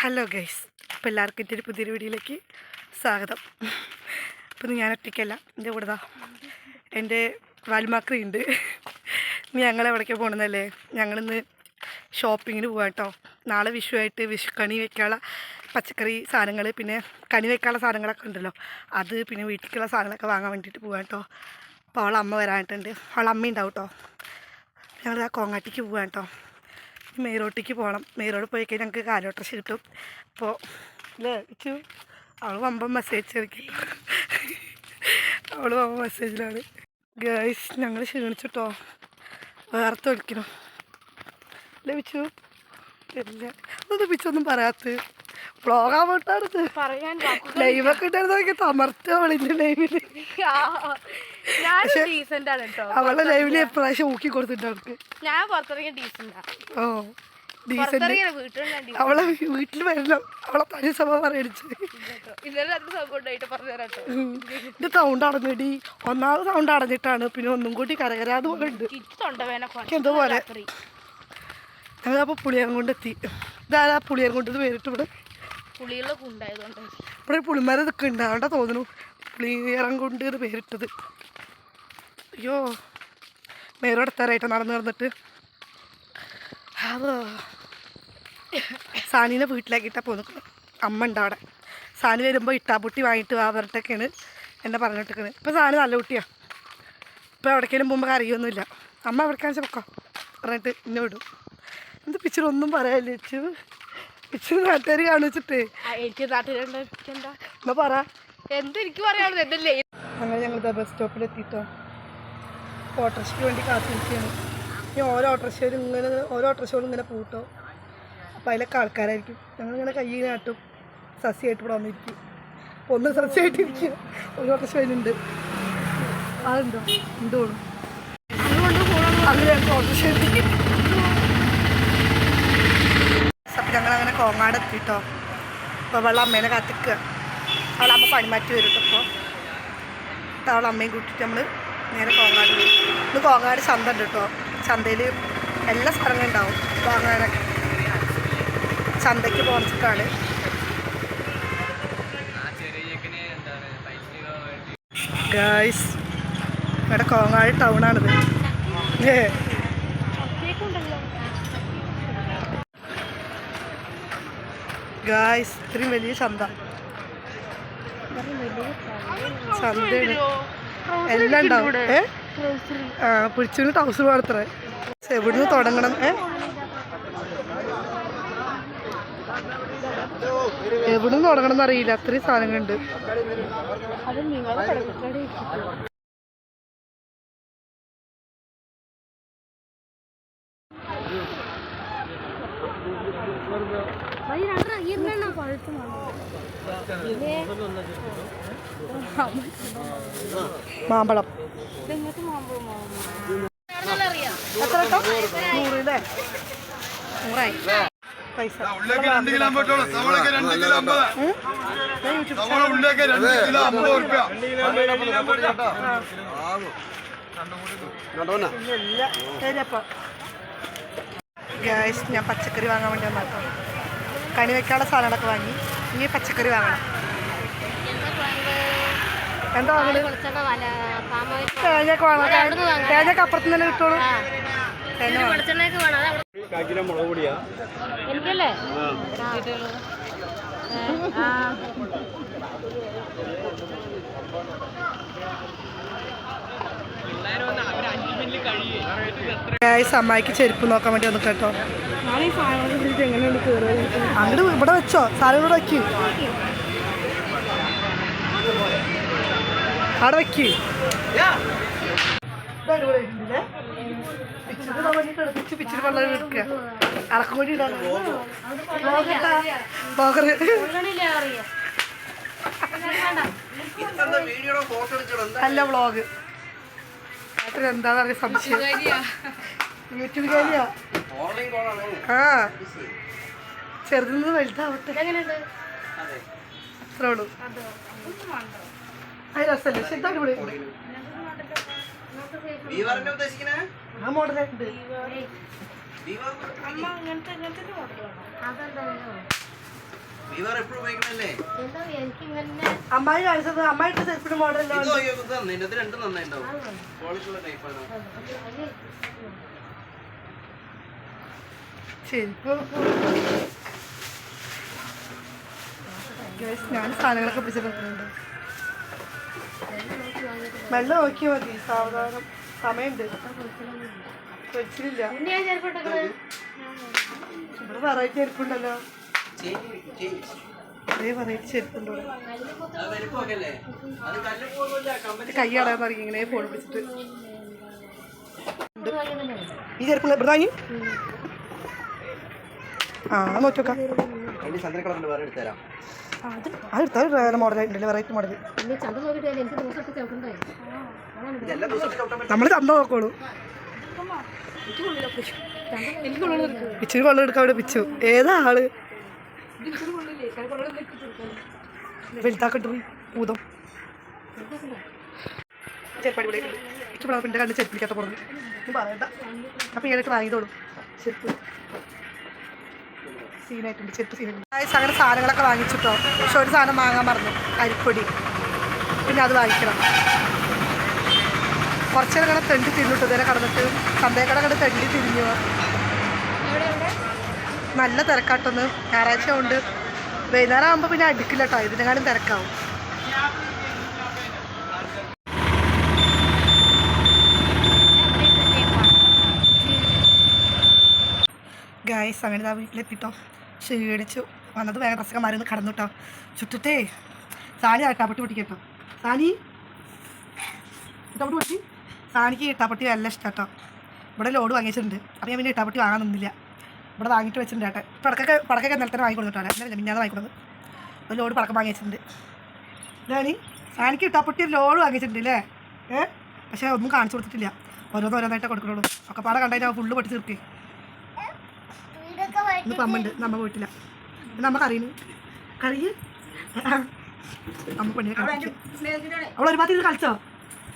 Hello guys അപ്പോൾ എല്ലാവർക്കും എന്റെ ഒരു പുതിയൊരു വീഡിയോയിലേക്ക് സ്വാഗതം. അപ്പം ഞാൻ ഒറ്റയ്ക്കല്ല എന്റെ കൂടെ എന്റെ വാൽമാക്രിയുണ്ട്. ഞങ്ങൾ എവിടേക്ക് പോകണമെന്നല്ലേ ഞങ്ങളിന്ന് ഷോപ്പിങ്ങിന് പോകാം കേട്ടോ നാളെ വിഷുവായിട്ട് വിഷു കണി വെക്കാനുള്ള പച്ചക്കറി സാധനങ്ങൾ പിന്നെ കണി വെക്കാനുള്ള സാധനങ്ങളൊക്കെ ഉണ്ടല്ലോ. അത് പിന്നെ വീട്ടിലേക്കുള്ള സാധനങ്ങളൊക്കെ വാങ്ങാൻ വേണ്ടിയിട്ട് പോകാം കേട്ടോ അപ്പോൾ അവളമ്മ വരാനായിട്ടുണ്ട് അവളമ്മ ഉണ്ടാവും കേട്ടോ ഞങ്ങൾ ആ കോങ്ങാട്ടിക്ക് പോകാം കേട്ടോ മെയിറോട്ടിക്ക് പോകണം. മെയിറോഡ് പോയി കഴിഞ്ഞാൽ ഞങ്ങൾക്ക് കാലോട്ടർച്ച കിട്ടും. അപ്പോൾ അല്ലേ ചു അവൾ വമ്പം മെസ്സേജ് കളിക്കും അവൾ വമ്പം മെസ്സേജിലാണ് ഗേൾസ് ഞങ്ങൾ ക്ഷീണിച്ചിട്ടോ? വേർത്ത് വിളിക്കണം? ലഭിച്ചു ഇല്ല. അത് പിച്ചൊന്നും പറയാത്ത വ്ളോഗാൻ വിട്ടായിരുന്നു. പറയാൻ ലൈവൊക്കെ ഇട്ടായിരുന്നു നോക്കി തമർത്ത അവളിന്റെ ലൈവിൽ കേട്ടോ ലൈവിൽ എപ്രാവശ്യം ഊക്കി കൊടുത്തിട്ടുണ്ട് അവൾക്ക്. ഞാൻ പുറത്തിറങ്ങിയ ഡീസന്റാ ഓ ഡീസന്റ് അവളെ വീട്ടിൽ വരണം. അവളെ തനി സ്വഭാവം അറിയിച്ചു. ഇത് സൗണ്ട് അടഞ്ഞിടി. ഒന്നാമത് സൗണ്ട് അടഞ്ഞിട്ടാണ്. പിന്നെ ഒന്നും കൂടി കരകരാത് പോലെ ഉണ്ട് എന്തോ പോലെ. ഞങ്ങളപ്പോൾ പുളിയരം കൊണ്ടെത്തി ഇതാരാ പുളിയരം കൊണ്ട് പേരിട്ട് ഇവിടെ? പുളിയുള്ള പുളിമാരെ ഒരു ഇതൊക്കെ ഉണ്ടാവേണ്ട തോന്നുന്നു. പുളിയറം കൊണ്ട് ഇത് പേരിട്ടത്. അയ്യോ മേരോടെത്താറായിട്ട് നടന്നു നടന്നിട്ട്. അതോ സാനീനെ വീട്ടിലാക്കിയിട്ടാണ് പോന്നു അമ്മ ഉണ്ട് അവിടെ. സാനി വരുമ്പോൾ ഇട്ടാപ്പൊട്ടി വാങ്ങിയിട്ട് വാ പറഞ്ഞിട്ടൊക്കെയാണ് എന്നെ പറഞ്ഞിട്ടിരിക്കുന്നത് ഇപ്പം സാനി നല്ല കുട്ടിയാണ് ഇപ്പം എവിടേക്കെങ്കിലും പോകുമ്പോൾ അറിയൊന്നുമില്ല അമ്മ എവിടേക്കാണെന്ന് പൊക്കോ. പറഞ്ഞിട്ട് ഇന്നെ വിടും. എന്ത് പിക്ചർ ഒന്നും പറയാനില്ല പിക്ചർ നാട്ടുകാർ കാണിച്ചിട്ടേ. എനിക്ക് നാട്ടുകാരുണ്ട് എന്താ എന്നാ പറ. എന്തെനിക്ക് പറയാനുള്ളത്? എന്റെ ലേ അങ്ങനെ ഞങ്ങൾ ബസ് സ്റ്റോപ്പിൽ എത്തിയിട്ടോ ഓട്ടോറിക്ഷയ്ക്ക് വേണ്ടി കാത്തിരിക്കുകയാണ് ഇനി ഓരോ ഓട്ടോറിക്ഷയിലും ഇങ്ങനെ ഓരോ ഓട്ടോറിക്ഷകളും ഇങ്ങനെ പൂട്ടോ. അപ്പോൾ അതിലൊക്കെ ആൾക്കാരായിരിക്കും. ഞങ്ങളിങ്ങനെ കൈ നാട്ടും സസ്യമായിട്ട് ഇവിടെ വന്നിരിക്കും. ഒന്ന് സസ്യമായിട്ട് ഇരിക്കും. ഒരു ഓട്ടോറിക്ഷ അതിലുണ്ട്. അതുണ്ടോ ഉണ്ടോ അതുകൊണ്ട് ഓട്ടോറിക്ഷ എത്തിക്കും അപ്പം ഞങ്ങളങ്ങനെ കോങ്ങാട് എത്തിയിട്ടോ അപ്പോൾ അവളെ അമ്മേനെ കാത്തിക്കുക. അവളെ അമ്മ പണിമാറ്റി വരും കേട്ടോ അപ്പോൾ അവളെ അമ്മയും കൂട്ടിയിട്ട് നമ്മൾ നേരെ കോങ്ങാട് പോയി. ഇന്ന് കോങ്ങാട് ചന്ത ഉണ്ട് കേട്ടോ ചന്തയിൽ എല്ലാ സ്ഥലങ്ങളും ഉണ്ടാവും വാങ്ങാനൊക്കെ ചന്തയ്ക്ക് പോന്നിട്ടാണ് ഗായ്സ് ഇവിടെ കോങ്ങാട് ടൗണാണിത് ഏ. ഗായ്സ് ഇത്രയും വലിയ ചന്ത. ചന്തയാണ്. എല്ലാം ഉണ്ടാവും. ഏ? ആ പിടിച്ചിന് ടൗസർ മാത്രമേ എവിടുന്ന് തുടങ്ങണം ഏ? എവിടുന്ന് തുടങ്ങണം എന്നറിയില്ല. അത്രയും സാധനങ്ങളുണ്ട്. അത് നിങ്ങളെ കിടക്കട്ടെ മാമ്പഴം എത്ര കേട്ടോ നൂറ് അല്ലേ നൂറായി. പൈസ. ഉള്ളിലേക്ക് രണ്ട് കിലോ അമ്പത് സവളൊക്കെ രണ്ട് കിലോ അമ്പത്. സവള ഉള്ളിലേക്ക് രണ്ട് കിലോ അമ്പത് ഉറുപ്പ്യ. ഗ്യാസ് ഞാൻ പച്ചക്കറി വാങ്ങാൻ വേണ്ടി വന്നാട്ടോ കണി വെക്കാനുള്ള സാധനങ്ങളൊക്കെ വാങ്ങി. ഇനി പച്ചക്കറി വാങ്ങണം. എന്താ വാങ്ങുന്നത് തേങ്ങയൊക്കെ വാങ്ങാം തേങ്ങയൊക്കെ അപ്പുറത്ത് തന്നെ കിട്ടുള്ളൂ. മുളക് പൊടിയാ. എനിക്കല്ലേ? അമ്മായിക്ക് ചെരുപ്പ് നോക്കാൻ വേണ്ടി വന്നു കേട്ടോ. അങ്ങോട്ട് ഇവിടെ വെച്ചോ. സാധനം ഇവിടെ വെക്കൂ. അവിടെ വെക്കൂ. പിച്ചിരി വെള്ളം എടുക്കുക അറക്കുമതി അല്ല വ്ളോഗ്. എന്താണെന്ന് അറിയാൻ സംശയം. യൂട്യൂബ് കാര്യാ. ആ. ചെറുതിന്ന് വലുതാവട്ടെ. അത്രേ ഉള്ളൂ. അത് രസമല്ലേ? ഇതാണ് ഇവിടെ ആ മോഡലുണ്ട് അമ്മ അങ്ങനത്തെ അങ്ങനത്തെ മോഡലാണോ ഉപയോഗിക്കണല്ലേ അമ്മായി കാണിച്ചത് അമ്മായിട്ട് സെൽഫിന് ചെരുപ്പ് Guys, ഞാൻ സാധനങ്ങളൊക്കെ പിടിച്ചിട്ടുണ്ട് മെല്ലെ നോക്കിയാൽ മതി സാവധാനം. സമയമുണ്ട്. വെച്ചിട്ടില്ല. ഇവിടെ വെറൈറ്റി ചെരുപ്പുണ്ടല്ലോ. അടയാൻ ഇങ്ങനെ ഫോൺ പിടിച്ചിട്ട്. ഈ ചെരുപ്പ് ഇവിടെ വാങ്ങി? ആ നോക്കി അതെടുത്താൽ മോഡൽ വെറൈറ്റി നമ്മൾ തന്നു നോക്കോളൂ ഇച്ചിരി കൊള്ളെടുക്കാം അവിടെ പിച്ചു. ഏതാ ആൾ? വലുതാക്കട്ട് പോയി ഭൂതം ചെരുപ്പ് കൂടെ ഇഷ്ടപ്പെടാതെ പിന്നെ കണ്ട് ചെരുപ്പിക്കാത്ത പുറത്ത് നീ പറയണ്ട. അപ്പം ഈയിടയ്ക്ക് വാങ്ങിയതോളൂ ചെരുപ്പ്. സീനായിട്ടുണ്ട് ചെരുപ്പ് സീനായിട്ടുണ്ട് അങ്ങനെ സാധനങ്ങളൊക്കെ വാങ്ങിച്ചിട്ടോ. പക്ഷെ ഒരു സാധനം വാങ്ങാൻ മറന്നു. അരിപ്പൊടി. പിന്നെ അത് വാങ്ങിക്കണം. കുറച്ചേരം കട തെണ്ടി തിന്നിട്ട് ഇതേ കടന്നിട്ട്. ചന്തേക്കട കണ്ട് തെണ്ടി തിരിഞ്ഞു. നല്ല തിരക്കാട്ടൊന്ന്. ഞായറാഴ്ച കൊണ്ട് വൈകുന്നേരം ആകുമ്പോൾ പിന്നെ അടുക്കില്ല കേട്ടോ ഇതിനെക്കാളും തിരക്കാവും. ഗായ്സ് അങ്ങനെ ഇതാ വീട്ടിലെത്തിട്ടോ. ക്ഷീണിച്ചു. വന്നത് വേഗം ഡ്രസ്സൊക്കെ മാറി കടന്നു കേട്ടോ ചുറ്റിട്ടേ സാനി ഇട്ടാപ്പട്ടി പൊട്ടിക്കട്ടോ. സാനി? ഇട്ടാപ്പട്ടി പൊട്ടി? സാനിക്ക് ഇട്ടാപ്പട്ടി നല്ല ഇഷ്ടം കേട്ടോ ഇവിടെ ലോഡ് വാങ്ങിച്ചിട്ടുണ്ട്. അപ്പം ഞാൻ പിന്നെ ഇട്ടാപ്പട്ടി വാങ്ങാൻ നിന്നില്ല. ഇവിടെ വാങ്ങിയിട്ട് വെച്ചിട്ടുണ്ട് ചേട്ടൻ പടക്കൊക്കെ പടക്കൊക്കെ ഇന്നലെ തന്നെ വാങ്ങിക്കൊടുത്തിട്ടാണ് ഇന്നലെ മിന്നാതെ വാങ്ങിക്കൊടുത്തത് ഒരു ലോഡ് പടക്കം വാങ്ങിച്ചിട്ടുണ്ട് ഇതാണ് സാനിക്ക് ഇട്ടാപ്പൊട്ടി ഒരു ലോഡ് വാങ്ങിച്ചിട്ടുണ്ട് അല്ലേ ഏ? പക്ഷേ ഒന്നും കാണിച്ചു കൊടുത്തിട്ടില്ല. ഓരോന്ന് ഓരോന്നായിട്ടേ കൊടുക്കുള്ളൂ ഒക്കെ പാടെ കണ്ടതിനാ ഫുള്ള് പൊട്ടി തീർക്കി. ഇന്ന് പമ്മുണ്ട് നമ്മ പോയിട്ടില്ല. നമ്മ കറിയുന്നു കറിയ് അമ്മ പണിയെ കളിച്ചു അവളൊരുപാട് ഇത് കളിച്ചോ?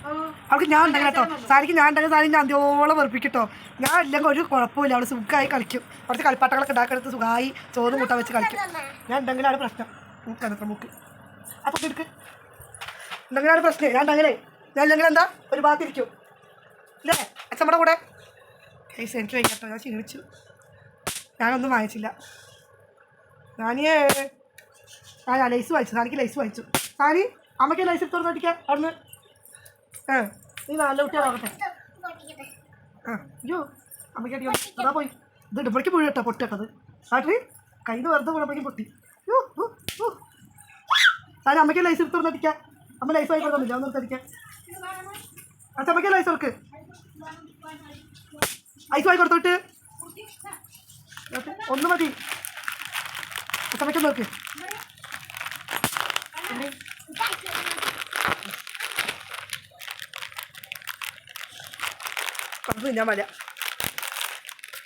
അവൾക്ക് ഞാൻ ഉണ്ടെങ്കിൽ കേട്ടോ. സാരിക്ക് ഞാൻ ഉണ്ടെങ്കിൽ സാരി ഞാൻ അന്ത്യോളം വെറുപ്പിക്കട്ടോ ഞാൻ ഇല്ലെങ്കിൽ ഒരു കുഴപ്പമില്ല അവൾ സുഖമായി കളിക്കും. അവിടുത്തെ കളിപ്പാട്ടങ്ങളൊക്കെ ഉണ്ടാക്കിയെടുത്ത് സുഖമായി ചോറ് കൂട്ടാൻ വെച്ച് കളിക്കും. ഞാൻ ഉണ്ടെങ്കിലാണ് പ്രശ്നം. മൂക്കാണ് അത്ര മൂക്ക്. അപ്പൊ എടുക്ക്. ഉണ്ടെങ്കിലാണ് പ്രശ്നം. ഞാൻ ഉണ്ടെങ്കിലേ ഞാൻ ഇല്ലെങ്കിൽ എന്താ? ഒരു ഭാഗത്തിരിക്കും. ഇല്ലേ? അച്ഛമ്മയുടെ കൂടെ? കേസ് എനിക്ക് വയ്ക്കട്ടോ ഞാൻ ക്ഷീണിച്ചു. ഞാനൊന്നും വാങ്ങിച്ചില്ല. ഞാൻ ഞാൻ ലൈസ് വായിച്ചു സാനിക്ക് ലൈസ് വായിച്ചു സാനി അമ്മയ്ക്ക് ലൈസ് എടുത്തോണ്ട് അടിക്കാം അവിടുന്ന്? ആ. നീ നല്ല കുട്ടികളാകട്ടെ ആ അയ്യോ അമ്മയ്ക്ക് അടിയോ. അതാ പോയി. ഇത് ഇടുമ്പോഴേക്ക് പോയി കേട്ടോ പൊട്ടിട്ടത് ആട്ടി കയ്യിൽ വെറുതെ വീണപ്പോഴേക്കും പൊട്ടി. യോ യോ, യോ. അമ്മയ്ക്ക് ലൈസ് എടുത്ത് അടിക്കാം? അമ്മ ലൈസ് ആയി കൊടുക്കുന്നില്ല ഒന്ന് എടുത്തടിക്കാം അച്ഛമ്മയ്ക്ക് ലൈസ് കൊടുക്ക്. ഐസ് വായി കൊടുത്തോട്ട്. ഒന്ന് മതി. അച്ഛമ്മയ്ക്ക് നോക്ക്. തിന്നാൻ വല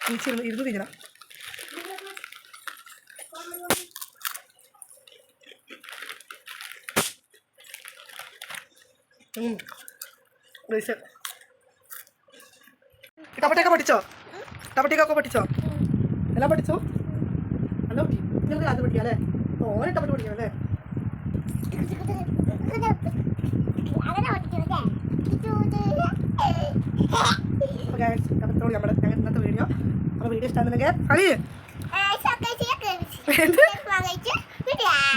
തിരിച്ചിരുന്ന് ഇരുന്ന് തിന്നണം. ടപ്പട്ടയൊക്കെ പഠിച്ചോ ടപ്പട്ടിയൊക്കെ പഠിച്ചോ എല്ലാം പഠിച്ചോ ഹലോ നിങ്ങൾക്ക് അത് പഠിക്കാം അല്ലേ? ഓരോ ടപ്പട്ടി പഠിക്കാം അല്ലേ? അപ്പോൾ നമ്മുടെ ഞങ്ങൾ ഇന്നത്തെ വീഡിയോ അപ്പോൾ വീഡിയോ ഇഷ്ടമാണെന്നുണ്ടെങ്കിൽ കളി.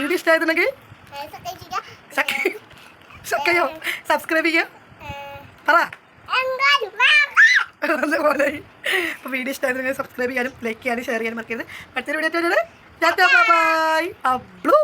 വീഡിയോ ഇഷ്ടമായിരുന്നെങ്കിൽ സക്കയോ സബ്സ്ക്രൈബ് ചെയ്യുക പറ. അതുപോലെ അപ്പോൾ വീഡിയോ ഇഷ്ടമായിരുന്നെങ്കിൽ സബ്സ്ക്രൈബ് ചെയ്യാനും ലൈക്ക് ചെയ്യാനും ഷെയർ ചെയ്യാനും മറക്കരുത്. അടുത്തൊരു വീഡിയോ ബൈ അബ്ലൂ